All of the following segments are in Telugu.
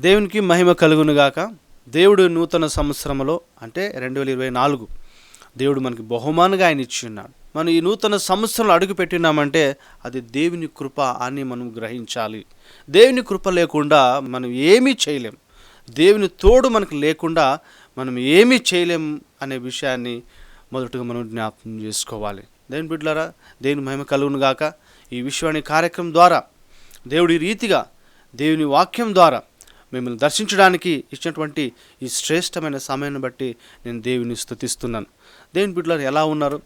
దేవునికి మహిమ కలుగునుగాక దేవుడు నూతన సంవత్సరంలో అంటే రెండు వేల ఇరవై నాలుగు దేవుడు మనకి బహుమానంగా ఆయన ఇచ్చి ఉన్నాడు మనం ఈ నూతన సంవత్సరంలో అడుగు పెట్టినామంటే అది దేవుని కృప అని మనం గ్రహించాలి. దేవుని కృప లేకుండా మనం ఏమీ చేయలేం. దేవుని తోడు మనకు లేకుండా మనం ఏమీ చేయలేం అనే విషయాన్ని మొదటగా మనం జ్ఞాపకం చేసుకోవాలి. దేవుని బిడ్డలారా దేవుని మహిమ కలుగును గాక. ఈ విషయాన్ని కార్యక్రమం ద్వారా దేవుడి రీతిగా దేవుని వాక్యం ద్వారా మిమ్మల్ని దర్శించడానికి ఇచ్చినటువంటి ఈ శ్రేష్టమైన సమయాన్ని బట్టి నేను దేవుని స్థుతిస్తున్నాను. దేవుని బిడ్డలు ఎలా ఉన్నారు?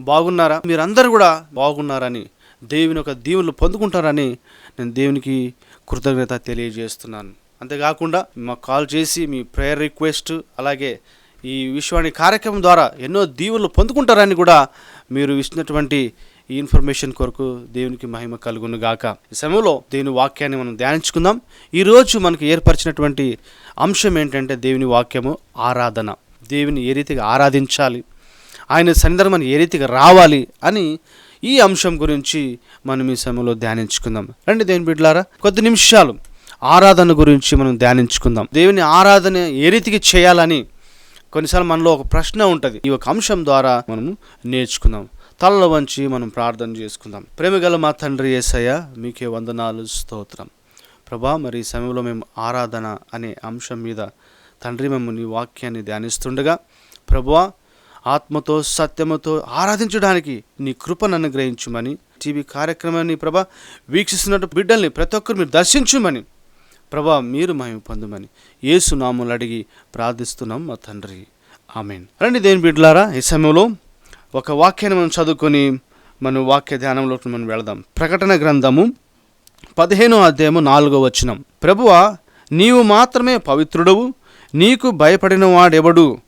బాగున్నారా? మీరందరూ కూడా బాగున్నారని దేవుని ఒక దీవులు పొందుకుంటారని నేను దేవునికి కృతజ్ఞత తెలియజేస్తున్నాను. అంతేకాకుండా మాకు కాల్ చేసి మీ ప్రేయర్ రిక్వెస్ట్ అలాగే ఈ విశ్వాణి కార్యక్రమం ద్వారా ఎన్నో దీవులు పొందుకుంటారని కూడా మీరు ఇచ్చినటువంటి ఈ ఇన్ఫర్మేషన్ కొరకు దేవునికి మహిమ కలుగును గాక ఈ సమయంలో దేవుని వాక్యాన్ని మనం ధ్యానించుకుందాం. ఈరోజు మనకు ఏర్పరిచినటువంటి అంశం ఏంటంటే దేవుని వాక్యము ఆరాధన. దేవుని ఏ రీతిగా ఆరాధించాలి? ఆయన సందర్భం ఏ రీతిగా రావాలి? అని ఈ అంశం గురించి మనం ఈ సమయంలో ధ్యానించుకుందాం. రండి దేవుని బిడ్డలారా కొద్ది నిమిషాలు ఆరాధన గురించి మనం ధ్యానించుకుందాం. దేవుని ఆరాధన ఏ రీతికి చేయాలని కొన్నిసార్లు మనలో ఒక ప్రశ్న ఉంటుంది. ఈ ఒక అంశం ద్వారా మనము నేర్చుకుందాం. తలలో వంచి మనం ప్రార్థన చేసుకుందాం. ప్రేమగల మా తండ్రి ఏసయ్య మీకే వందనాలు స్తోత్రం. ప్రభా మరి ఈ సమయంలో మేము ఆరాధన అనే అంశం మీద తండ్రి మేము నీ వాక్యాన్ని ధ్యానిస్తుండగా ప్రభువా ఆత్మతో సత్యముతో ఆరాధించడానికి నీ కృపను అనుగ్రహించుమని టీవీ కార్యక్రమాన్ని ప్రభా వీక్షిస్తున్నట్టు బిడ్డల్ని ప్రతి ఒక్కరు మీరు దర్శించుమని ప్రభా మీరు మహిమ పొందమని ఏసునాములు అడిగి ప్రార్థిస్తున్నాం మా తండ్రి. ఆమెన్. రండి దేని బిడ్డలారా ఈ సమయంలో ఒక వాక్యాన్ని మనం చదువుకొని మనం వాక్య ధ్యానంలోకి మనం వెళదాం. ప్రకటన గ్రంథము పదిహేనో అధ్యాయము నాలుగో వచనం. ప్రభువ నీవు మాత్రమే పవిత్రుడవు నీకు భయపడిన వాడెవడు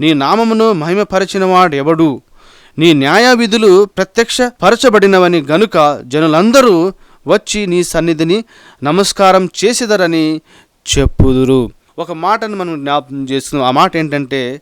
నీ నామమును మహిమపరిచిన వాడెవడు నీ న్యాయ విధులు ప్రత్యక్ష పరచబడినవని గనుక జనులందరూ వచ్చి నీ సన్నిధిని నమస్కారం చేసేదరని చెప్పుదురు. ఒక మాటను మనం జ్ఞాపకం చేస్తున్నాం. ఆ మాట ఏంటంటే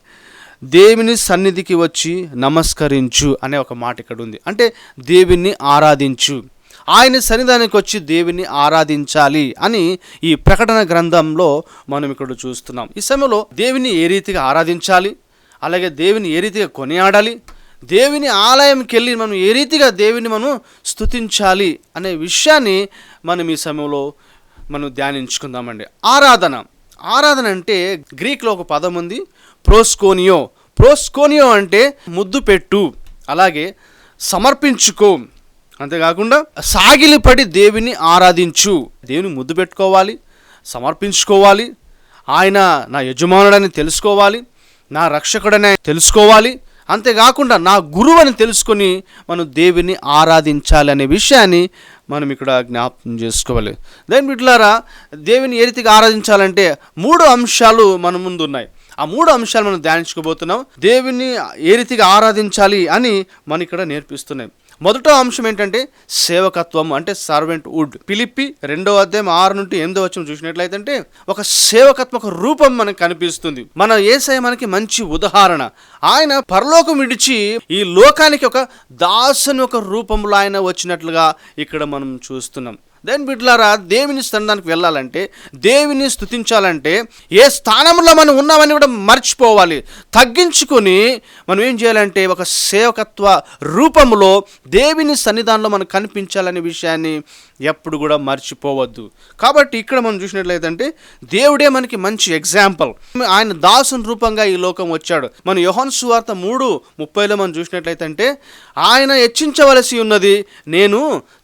దేవుని సన్నిధికి వచ్చి నమస్కరించు అనే ఒక మాట ఇక్కడ ఉంది. అంటే దేవుణ్ణి ఆరాధించు. ఆయన సన్నిధానికి వచ్చి దేవుని ఆరాధించాలి అని ఈ ప్రకటన గ్రంథంలో మనం ఇక్కడ చూస్తున్నాం. ఈ సమయంలో దేవుని ఏ రీతిగా ఆరాధించాలి? అలాగే దేవుని ఏ రీతిగా కొనియాడాలి? దేవుని ఆలయంకి వెళ్ళి మనం ఏ రీతిగా దేవుని మనం స్తుతించాలి అనే విషయాన్ని మనం ఈ సమయంలో మనం ధ్యానించుకుందామండి. ఆరాధన. ఆరాధన అంటే గ్రీక్లో ఒక పదం ఉంది. ప్రోస్కోనియో. ప్రోస్కోనియో అంటే ముద్దు పెట్టు అలాగే సమర్పించుకో. అంతేకాకుండా సాగిలిపడి దేవిని ఆరాధించు. దేవుని ముద్దు పెట్టుకోవాలి సమర్పించుకోవాలి ఆయన నా యజమానుడని తెలుసుకోవాలి నా రక్షకుడని తెలుసుకోవాలి అంతేకాకుండా నా గురువు అని తెలుసుకొని మనం దేవిని ఆరాధించాలి అనే విషయాన్ని మనం ఇక్కడ జ్ఞాపకం చేసుకోవాలి. దాని బిడ్లారా దేవుని ఏ రీతిగా ఆరాధించాలంటే మూడు అంశాలు మన ముందు ఉన్నాయి ఆ మూడు అంశాలు మనం ధ్యానించుకోబోతున్నాం. దేవుని ఏ రీతిగా ఆరాధించాలి అని మన ఇక్కడ నేర్పిస్తున్నాయి. మొదట అంశం ఏంటంటే సేవకత్వం అంటే సర్వెంట్ వుడ్. పిలిపి రెండవ అధ్యాయం ఆరు నుండి ఎనిమిదో వచ్చిన చూసినట్లయితే ఒక సేవకత్మక రూపం మనకు కనిపిస్తుంది. మన ఏసయ మనకి మంచి ఉదాహరణ. ఆయన పరలోకం విడిచి ఈ లోకానికి ఒక దాసుని ఒక రూపంలో ఆయన వచ్చినట్లుగా ఇక్కడ మనం చూస్తున్నాం. దెన్ బిడ్లారా దేవుని స్థానానికి వెళ్ళాలంటే దేవుని స్థుతించాలంటే ఏ స్థానంలో మనం ఉన్నామని కూడా మర్చిపోవాలి. తగ్గించుకొని మనం ఏం చేయాలంటే ఒక సేవకత్వ రూపంలో దేవుని సన్నిధానంలో మనం కనిపించాలనే విషయాన్ని ఎప్పుడు కూడా మర్చిపోవద్దు. కాబట్టి ఇక్కడ మనం చూసినట్లయితే దేవుడే మనకి మంచి ఎగ్జాంపుల్ ఆయన దాసుని రూపంగా ఈ లోకం వచ్చాడు. మన యోహన్ సువార్త మూడు ముప్పైలో మనం చూసినట్లయితే ఆయన హెచ్చించవలసి ఉన్నది నేను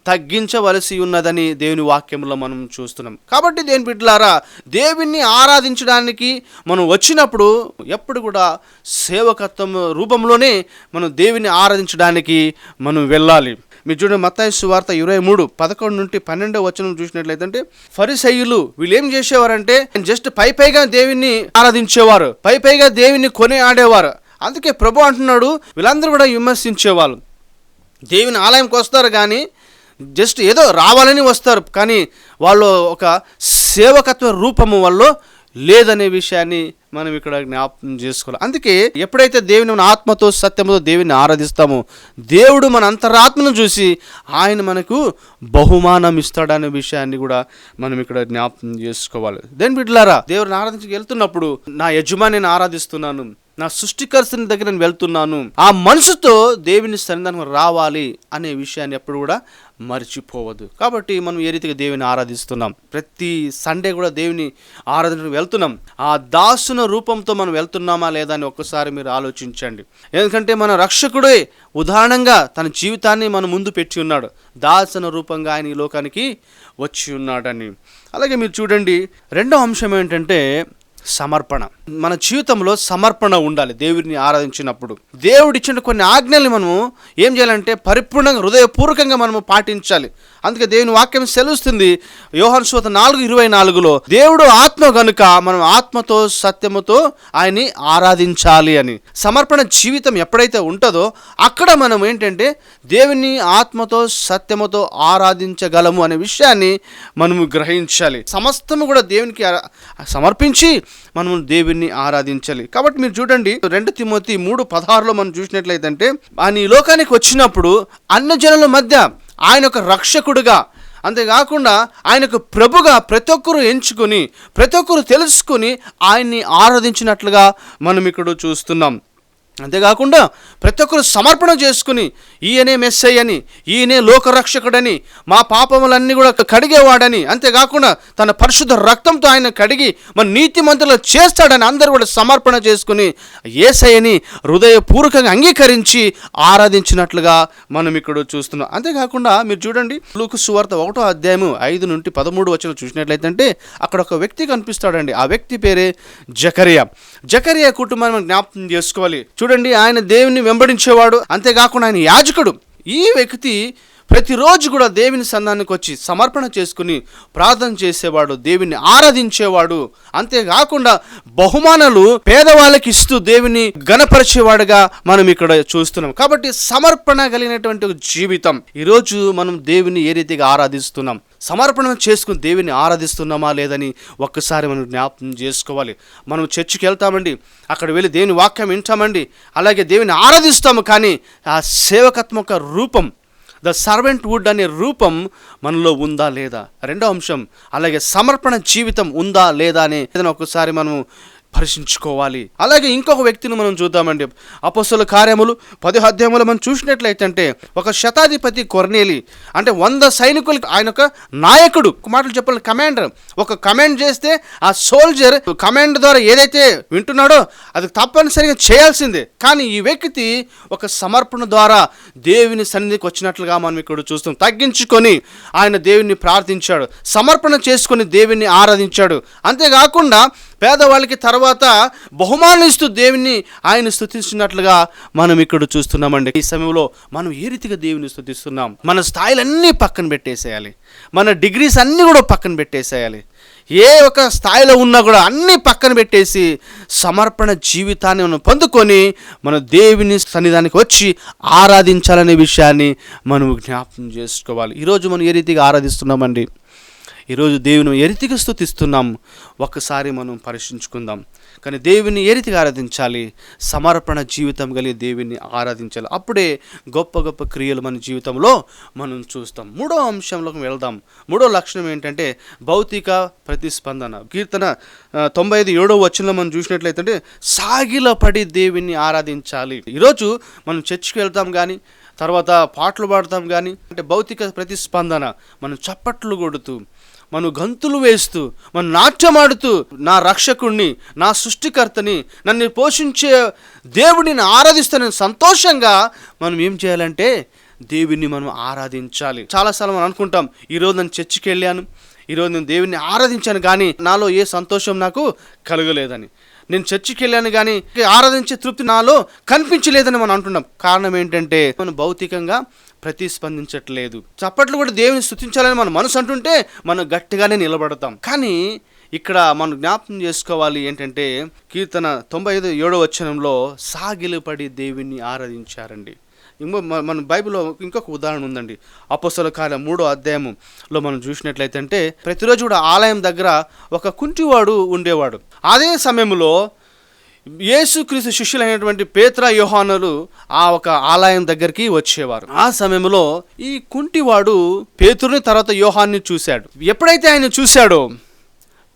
తగ్గించవలసి ఉన్నదని దేవుని వాక్యంలో మనం చూస్తున్నాం. కాబట్టి దేని బిడ్డలారా దేవుణ్ణి ఆరాధించడానికి మనం వచ్చినప్పుడు ఎప్పుడు కూడా సేవకత్వం రూపంలోనే మనం దేవుని ఆరాధించడానికి మనం వెళ్ళాలి. మీరు చూడండి మత్తాయి సువార్త ఇరవై మూడు పదకొండు నుండి పన్నెండో వచనం చూసినట్లయితే ఫరిసయ్యులు వీళ్ళు ఏం చేసేవారంటే జస్ట్ పై పైగా దేవుణ్ణి ఆరాధించేవారు పై పైగా దేవుణ్ణి కొని ఆడేవారు. అందుకే ప్రభు అంటున్నాడు వీళ్ళందరూ కూడా విమర్శించేవాళ్ళు. దేవుని ఆలయంకి వస్తారు కానీ జస్ట్ ఏదో రావాలని వస్తారు కానీ వాళ్ళు ఒక సేవకత్వ రూపము వల్ల లేదనే విషయాన్ని మనం ఇక్కడ జ్ఞాపకం చేసుకోవాలి. అందుకే ఎప్పుడైతే దేవుని మన ఆత్మతో సత్యముతో దేవుని ఆరాధిస్తామో దేవుడు మన అంతరాత్మను చూసి ఆయన మనకు బహుమానం ఇస్తాడనే విషయాన్ని కూడా మనం ఇక్కడ జ్ఞాపకం చేసుకోవాలి. దేని బిడ్డలారా దేవుడిని ఆరాధించి వెళ్తున్నప్పుడు నా యజమానిని ఆరాధిస్తున్నాను నా సృష్టికర్తని దగ్గర నేను వెళ్తున్నాను ఆ మనసుతో దేవుని సన్నిధానం రావాలి అనే విషయాన్ని ఎప్పుడు కూడా మర్చిపోవద్దు. కాబట్టి మనం ఏ రీతిగా దేవుని ఆరాధిస్తున్నాం? ప్రతి సండే కూడా దేవుని ఆరాధన వెళ్తున్నాం. ఆ దాసున రూపంతో మనం వెళ్తున్నామా లేదా అని ఒక్కసారి మీరు ఆలోచించండి. ఎందుకంటే మన రక్షకుడే ఉదాహరణంగా తన జీవితాన్ని మన ముందు పెట్టి ఉన్నాడు. దాసన రూపంగా ఆయన ఈ లోకానికి వచ్చి ఉన్నాడని. అలాగే మీరు చూడండి రెండో అంశం ఏంటంటే సమర్పణ. మన జీవితంలో సమర్పణ ఉండాలి దేవుడిని ఆరాధించినప్పుడు. దేవుడిచ్చిన కొన్ని ఆజ్ఞల్ని మనము ఏం చేయాలంటే పరిపూర్ణంగా హృదయపూర్వకంగా మనము పాటించాలి. అందుకే దేవుని వాక్యం సెలవుస్తుంది యోహన్ శోత నాలుగు ఇరవై నాలుగులో దేవుడు ఆత్మ గనుక మనం ఆత్మతో సత్యముతో ఆయన్ని ఆరాధించాలి అని. సమర్పణ జీవితం ఎప్పుడైతే ఉంటుందో అక్కడ మనం ఏంటంటే దేవుని ఆత్మతో సత్యముతో ఆరాధించగలము అనే విషయాన్ని మనము గ్రహించాలి. సమస్తము కూడా దేవునికి సమర్పించి మనము దేవుణ్ణి ఆరాధించాలి. కాబట్టి మీరు చూడండి రెండు తిమ్మతి మూడు పదహారులో మనం చూసినట్లయితే ఆయన ఈ లోకానికి వచ్చినప్పుడు అన్న జనుల మధ్య ఆయన ఒక రక్షకుడుగా. అంతేకాకుండా ఆయనకు ప్రభుగా ప్రతి ఒక్కరు ఎంచుకొని ప్రతి ఒక్కరు తెలుసుకుని ఆయన్ని ఆరాధించినట్లుగా మనం ఇక్కడ చూస్తున్నాం. అంతేకాకుండా ప్రతి ఒక్కరు సమర్పణ చేసుకుని ఈయనే మెస్సై అని ఈయనే లోకరక్షకుడని మా పాపములన్నీ కూడా కడిగేవాడని అంతేకాకుండా తన పరిశుద్ధ రక్తంతో ఆయన కడిగి మన నీతిమంతులు చేస్తాడని అందరూ కూడా సమర్పణ చేసుకుని ఏసయ్యని హృదయపూర్వకంగా అంగీకరించి ఆరాధించినట్లుగా మనం ఇక్కడ చూస్తున్నాం. అంతేకాకుండా మీరు చూడండి లూకు సువార్త ఒకటో అధ్యాయము ఐదు నుండి పదమూడు వచ్చిన చూసినట్లయితే అక్కడ ఒక వ్యక్తి కనిపిస్తాడండి. ఆ వ్యక్తి పేరే జకరియా. జకరియా కుటుంబాన్ని మనం జ్ఞాపకం చేసుకోవాలి. చూడండి ఆయన దేవుని వెంబడించేవాడు అంతేకాకుండా ఆయన యాజకుడు. ఈ వ్యక్తి ప్రతిరోజు కూడా దేవుని సంధానికి వచ్చి సమర్పణ చేసుకుని ప్రార్థన చేసేవాడు దేవుని ఆరాధించేవాడు. అంతేకాకుండా బహుమానాలు పేదవాళ్ళకి ఇస్తూ దేవుని గణపరిచేవాడుగా మనం ఇక్కడ చూస్తున్నాం. కాబట్టి సమర్పణ కలిగినటువంటి ఒక జీవితం. ఈరోజు మనం దేవుని ఏ రీతిగా ఆరాధిస్తున్నాం? సమర్పణ చేసుకుని దేవుని ఆరాధిస్తున్నామా లేదని ఒక్కసారి మనం జ్ఞాపకం చేసుకోవాలి. మనం చర్చికి వెళ్తామండి అక్కడ వెళ్ళి దేవుని వాక్యం వింటామండి అలాగే దేవుని ఆరాధిస్తాము కానీ ఆ సేవకత్మక రూపం ద సర్వెంట్ వుడ్ అనే రూపం మనలో ఉందా లేదా? రెండో అంశం అలాగే సమర్పణ జీవితం ఉందా లేదా అనే ఏదైనా ఒకసారి మనం పరిశీలించుకోవాలి. అలాగే ఇంకొక వ్యక్తిని మనం చూద్దామండి. అపస్సుల కార్యములు పది అధ్యాయములు మనం చూసినట్లయితే ఒక శతాధిపతి కొర్నేలి అంటే వంద సైనికులు ఆయన ఒక నాయకుడు. మాటలు చెప్పాలి కమాండర్. ఒక కమాండ్ చేస్తే ఆ సోల్జర్ కమాండ్ ద్వారా ఏదైతే వింటున్నాడో అది తప్పనిసరిగా చేయాల్సిందే. కానీ ఈ వ్యక్తి ఒక సమర్పణ ద్వారా దేవుని సన్నిధికి వచ్చినట్లుగా మనం ఇక్కడ చూస్తాం. తగ్గించుకొని ఆయన దేవుని ప్రార్థించాడు. సమర్పణ చేసుకొని దేవుని ఆరాధించాడు. అంతేకాకుండా పేదవాళ్ళకి తర్వాత బహుమానం ఇస్తూ దేవుని ఆయన స్థుతిస్తున్నట్లుగా మనం ఇక్కడ చూస్తున్నామండి. ఈ సమయంలో మనం ఏ రీతిగా దేవుని స్థుతిస్తున్నాం? మన స్థాయిలన్నీ పక్కన పెట్టేసేయాలి. మన డిగ్రీస్ అన్నీ కూడా పక్కన పెట్టేసేయాలి. ఏ ఒక స్థాయిలో ఉన్నా కూడా అన్నీ పక్కన పెట్టేసి సమర్పణ జీవితాన్ని మనం పొందుకొని మన దేవుని సన్నిధానికి వచ్చి ఆరాధించాలనే విషయాన్ని మనం జ్ఞాపకం చేసుకోవాలి. ఈరోజు మనం ఏ రీతిగా ఆరాధిస్తున్నామండి? ఈరోజు దేవుని ఎరితిగా స్థుతిస్తున్నాం ఒక్కసారి మనం పరీక్షించుకుందాం. కానీ దేవుని ఎరితిగా ఆరాధించాలి. సమర్పణ జీవితం కలిగి దేవుని ఆరాధించాలి. అప్పుడే గొప్ప గొప్ప క్రియలు మన జీవితంలో మనం చూస్తాం. మూడో అంశంలోకి వెళ్దాం. మూడో లక్షణం ఏంటంటే భౌతిక ప్రతిస్పందన. కీర్తన తొంభై ఐదు ఏడో వచ్చినలో మనం చూసినట్లయితే సాగిలపడి దేవుని ఆరాధించాలి. ఈరోజు మనం చర్చికి వెళ్తాం కానీ తర్వాత పాటలు పాడతాం కానీ అంటే భౌతిక ప్రతిస్పందన మనం చప్పట్లు కొడుతూ మనం గంతులు వేస్తూ మనం నాట్యమాడుతూ నా రక్షకుణ్ణి నా సృష్టికర్తని నన్ను పోషించే దేవుడిని ఆరాధిస్తానని సంతోషంగా మనం ఏం చేయాలంటే దేవుని మనం ఆరాధించాలి. చాలాసార్లు మనం అనుకుంటాం ఈరోజు నేను చర్చికి వెళ్ళాను ఈరోజు నేను దేవుని ఆరాధించాను కానీ నాలో ఏ సంతోషం నాకు కలగలేదని. నేను చర్చికి వెళ్ళాను కానీ ఆరాధించే తృప్తి నాలో కనిపించలేదని మనం అంటున్నాం. కారణం ఏంటంటే మనం భౌతికంగా ప్రతిస్పందించట్లేదు. చప్పట్లు కూడా దేవుని స్థుతించాలని మన మనసు అంటుంటే మనం గట్టిగానే నిలబడతాం. కానీ ఇక్కడ మనం జ్ఞాపకం చేసుకోవాలి ఏంటంటే కీర్తన తొంభై ఐదు ఏడో వచనంలో సాగిలపడి దేవుని ఆరాధించారండి. ఇంకో మన బైబిల్లో ఇంకొక ఉదాహరణ ఉందండి. అపోసల కాలం మూడో అధ్యాయంలో మనం చూసినట్లయితే అంటే ప్రతిరోజు కూడా ఆలయం దగ్గర ఒక కుంటివాడు ఉండేవాడు. అదే సమయంలో యేసుక్రీస్తు శిష్యులైనటువంటి పేత్ర యోహానులు ఆ ఒక ఆలయం దగ్గరికి వచ్చేవారు. ఆ సమయంలో ఈ కుంటివాడు పేతురుని తర్వాత యోహాన్ని చూశాడు. ఎప్పుడైతే ఆయన చూశాడో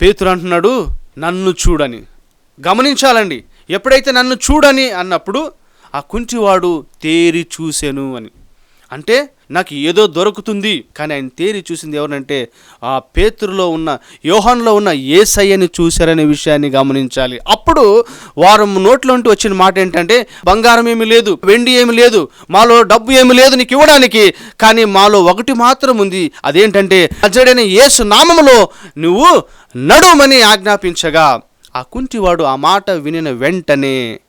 పేతురు అంటున్నాడు నన్ను చూడని. గమనించాలండి ఎప్పుడైతే నన్ను చూడని అన్నప్పుడు ఆ కుంటివాడు తేరి చూసెను అని. అంటే నాకు ఏదో దొరుకుతుంది. కానీ ఆయన తేరి చూసింది ఎవరంటే ఆ పేతురులో ఉన్న యోహాన్లో ఉన్న ఏసయ్యని చూశారనే విషయాన్ని గమనించాలి. అప్పుడు వారు నోట్లోంటి వచ్చిన మాట ఏంటంటే బంగారం ఏమి లేదు వెండి ఏమి లేదు మాలో డబ్బు ఏమి లేదు నీకు ఇవ్వడానికి కానీ మాలో ఒకటి మాత్రం ఉంది. అదేంటంటే అజడైన యేసు నామములో నువ్వు నడుమని ఆజ్ఞాపించగా. ఆ కుంటివాడు ఆ మాట వినిన వెంటనే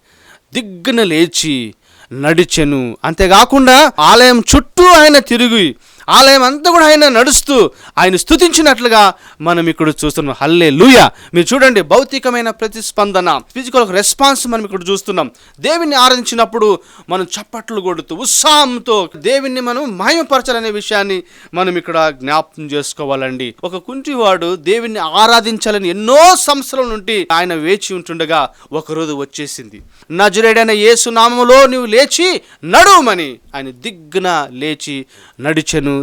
దిగ్గున లేచి నడిచెను. అంతేకాకుండా ఆలయం చుట్టూ ఆయన తిరిగి ఆలయం అంతా కూడా ఆయన నడుస్తూ ఆయన స్థుతించినట్లుగా మనం ఇక్కడ చూస్తున్నాం. హల్లే లూయ మీరు చూడండి భౌతికమైన ప్రతిస్పందన ఫిజికల్ రెస్పాన్స్ మనం ఇక్కడ చూస్తున్నాం. దేవుణ్ణి ఆరాధించినప్పుడు మనం చప్పట్లు కొడుతూ ఉత్సాహంతో దేవుణ్ణి మనం మాయపరచాలనే విషయాన్ని మనం ఇక్కడ జ్ఞాపకం చేసుకోవాలండి. ఒక కుంటివాడు దేవుణ్ణి ఆరాధించాలని ఎన్నో సంవత్సరాల నుండి ఆయన వేచి ఉంటుండగా ఒకరోజు వచ్చేసింది. నజరేడైన యేసు నువ్వు లేచి నడుమని ఆయన దిగ్గున లేచి నడిచెను.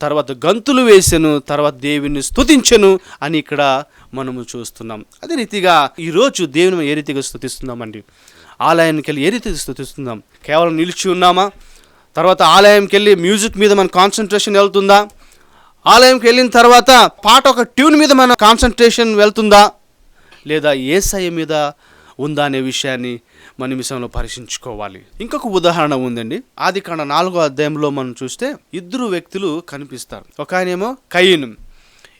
తర్వాత గంతులు వేసెను తర్వాత దేవుని స్థుతించెను అని ఇక్కడ మనము చూస్తున్నాం. అదే రీతిగా ఈరోజు దేవుని ఏ రీతిగా స్థుతిస్తున్నామండి ఆలయానికి వెళ్ళి ఏ రీతిగా స్థుతిస్తున్నాం కేవలం నిలిచి ఉన్నామా? తర్వాత ఆలయంకి వెళ్ళి మ్యూజిక్ మీద మన కాన్సన్ట్రేషన్ వెళ్తుందా? ఆలయంకి వెళ్ళిన తర్వాత పాట ఒక ట్యూన్ మీద మన కాన్సన్ట్రేషన్ వెళ్తుందా? లేదా ఏసఐ మీద ఉందా అనే విషయాన్ని మన నిమిషంలో పరీక్షించుకోవాలి. ఇంకొక ఉదాహరణ ఉందండి. ఆది కాండ నాలుగో అధ్యాయంలో మనం చూస్తే ఇద్దరు వ్యక్తులు కనిపిస్తారు. ఒక ఆయనేమో కయ్యను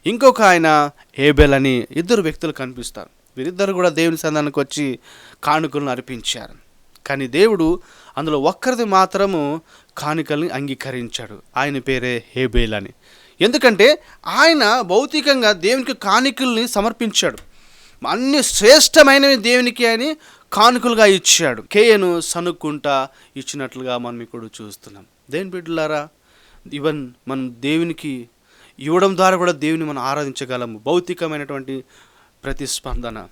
ఇంకొక ఆయన ఏబెల్ అని ఇద్దరు వ్యక్తులు కనిపిస్తారు. వీరిద్దరు కూడా దేవుని సంధానికి వచ్చి కానుకలను అర్పించారు. కానీ దేవుడు అందులో ఒక్కరిది మాత్రము కానుకల్ని అంగీకరించాడు. ఆయన పేరే హేబేల్ అని ఎందుకంటే ఆయన భౌతికంగా దేవునికి కానుకల్ని సమర్పించాడు. అన్ని శ్రేష్టమైనవి దేవునికి అని కానుకలుగా ఇచ్చాడు. కేయను సనుక్కుంటా ఇచ్చినట్లుగా మనం ఇక్కడ చూస్తున్నాం. దేని బిడ్డలారా ఈవెన్ మనం దేవునికి ఇవ్వడం ద్వారా కూడా దేవుని మనం ఆరాధించగలము. భౌతికమైనటువంటి ప్రతిస్పందన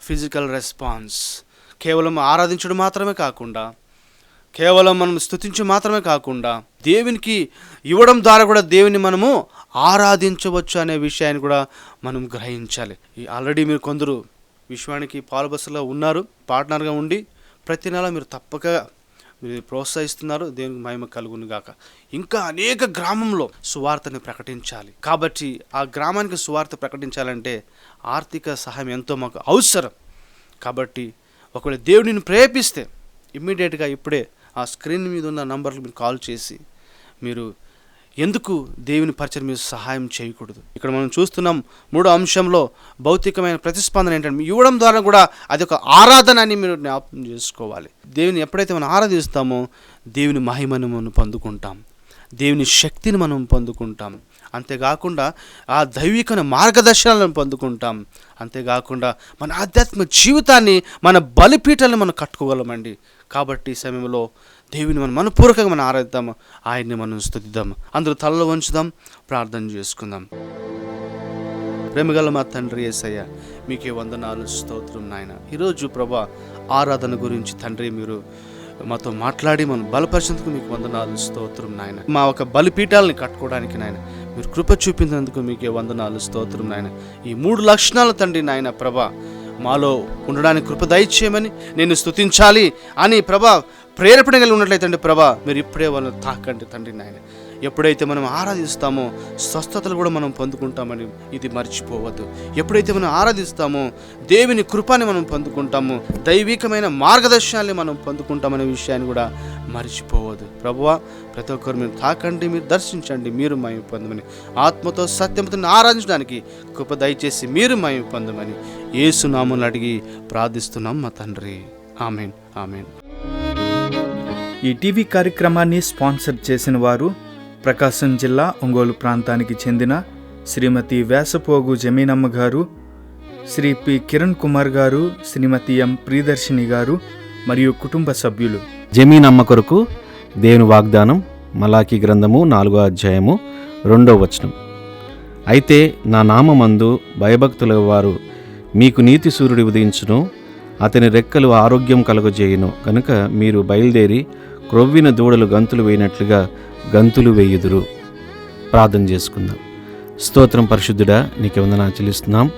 ఫిజికల్ రెస్పాన్స్ కేవలం ఆరాధించడం మాత్రమే కాకుండా కేవలం మనం స్తుతించి మాత్రమే కాకుండా దేవునికి ఇవ్వడం ద్వారా కూడా దేవుని మనము ఆరాధించవచ్చు అనే విషయాన్ని కూడా మనం గ్రహించాలి. ఈ ఆల్రెడీ మీరు కొందరు విశ్వానికి పాలుబస్సులో ఉన్నారు. పార్ట్నర్గా ఉండి ప్రతి నెల మీరు తప్పక మీరు ప్రోత్సహిస్తున్నారు. దేవునికి మహిమ కలుగును గాక. ఇంకా అనేక గ్రామంలో సువార్తను ప్రకటించాలి. కాబట్టి ఆ గ్రామానికి సువార్త ప్రకటించాలంటే ఆర్థిక సహాయం ఎంతో మాకు అవసరం. కాబట్టి ఒకవేళ దేవుడిని ప్రేరేపిస్తే ఇమ్మీడియట్గా ఇప్పుడే ఆ స్క్రీన్ మీద ఉన్న నంబర్లు మీరు కాల్ చేసి మీరు ఎందుకు దేవుని పరిచయం మీద సహాయం చేయకూడదు? ఇక్కడ మనం చూస్తున్నాం మూడో అంశంలో భౌతికమైన ప్రతిస్పందన ఏంటంటే ఇవ్వడం ద్వారా కూడా అది ఒక ఆరాధన అని మీరు జ్ఞాపకం చేసుకోవాలి. దేవుని ఎప్పుడైతే మనం ఆరాధిస్తామో దేవుని మహిమను మనం పొందుకుంటాం. దేవుని శక్తిని మనం పొందుకుంటాం. అంతేకాకుండా ఆ దైవికన మార్గదర్శనాలను పొందుకుంటాం. అంతేకాకుండా మన ఆధ్యాత్మిక జీవితాన్ని మన బలిపీఠాలను మనం కట్టుకోగలమండి. కాబట్టి ఈ సమయంలో దేవుని మనం మనపూర్వకంగా మనం ఆరాధిద్దాము. ఆయన్ని మనం స్తుతిద్దాం అందరూ తలలో వంచుదాం ప్రార్థన చేసుకుందాం. ప్రేమగల మా తండ్రి ఏసయ్య మీకే వందనాలు స్తోత్రం నాయన. ఈరోజు ప్రభా ఆరాధన గురించి తండ్రి మీరు మాతో మాట్లాడి మనం బలపరిచేందుకు మీకు వందనాలు స్తోత్రం నాయన. మా ఒక బలిపీఠాలని కట్టుకోవడానికి నాయన మీరు కృప చూపించినందుకు మీకే వందనాలు స్తోత్రం నాయన. ఈ మూడు లక్షణాలు తండ్రి నాయన ప్రభా మాలో ఉండడానికి కృప దయచేయమని నేను స్తుతించాలి అని ప్రభా ప్రేరేపణ కలిగి ఉన్నట్లయితే అండి ప్రభా మీరు ఇప్పుడే వాళ్ళని తాకండి తండ్రి నాయన. ఎప్పుడైతే మనం ఆరాధిస్తామో స్వస్థతలు కూడా మనం పొందుకుంటామని ఇది మర్చిపోవద్దు. ఎప్పుడైతే మనం ఆరాధిస్తామో దేవుని కృపాని మనం పొందుకుంటామో దైవికమైన మార్గదర్శనాన్ని మనం పొందుకుంటామనే విషయాన్ని కూడా మర్చిపోవద్దు. ప్రభువా ప్రతి ఒక్కరు మీరు తాకండి మీరు దర్శించండి మీరు మయం పొందమని. ఆత్మతో సత్యంతో ఆరాధించడానికి కృప దయచేసి మీరు మయం పొందమని. ఏసునామని అడిగి ప్రార్థిస్తున్నాం మా తండ్రి. Amen amen. ఈ టీవీ కార్యక్రమాన్ని స్పాన్సర్ చేసిన వారు ప్రకాశం జిల్లా ఒంగోలు ప్రాంతానికి చెందిన శ్రీమతి వేసపోగు జమీనమ్మ గారు శ్రీ పి. కిరణ్ కుమార్ గారు శ్రీమతి ఎం. ప్రియదర్శిని గారు మరియు కుటుంబ సభ్యులు. జమీనమ్మ కొరకు దేవుని వాగ్దానం మలాకి గ్రంథము నాలుగో అధ్యాయము రెండో వచనం. అయితే నా నామమందు భయభక్తుల వారు మీకు నీతి సూర్యుడు ఉదయించును అతని రెక్కలు ఆరోగ్యం కలుగజేయును కనుక మీరు బయలుదేరి క్రొవ్విన దూడలు గంతులు వేయినట్లుగా గంతులు వేయుదురు. ప్రార్థన చేసుకుందాం. స్తోత్రం పరిశుద్ధుడా నీకు వందనా చెల్లిస్తున్నాం.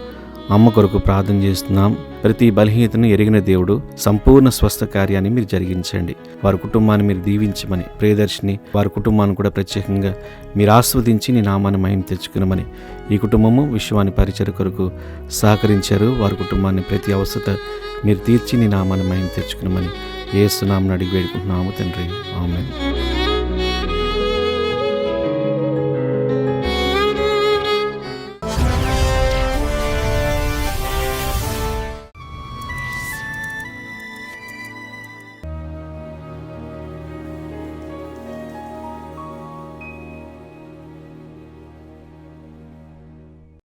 అమ్మ కొరకు ప్రార్థన చేస్తున్నాం. ప్రతి బలహీనతను ఎరిగిన దేవుడు సంపూర్ణ స్వస్థ కార్యాన్ని మీరు జరిగించండి. వారి కుటుంబాన్ని మీరు దీవించమని ప్రియదర్శిని వారి కుటుంబాన్ని కూడా ప్రత్యేకంగా మీరు ఆస్వాదించి నీ నామాన్ని మహిమ తెచ్చుకునమని ఈ కుటుంబము విశ్వాన్ని పరిచయ కొరకు సహకరించారు. వారి కుటుంబాన్ని ప్రతి అవసరత మీరు తీర్చి నీ నామాన్ని మహిమ తెచ్చుకునమని ఏసునామని అడిగి వేడుకుంటున్నాము తండ్రి. ఆమె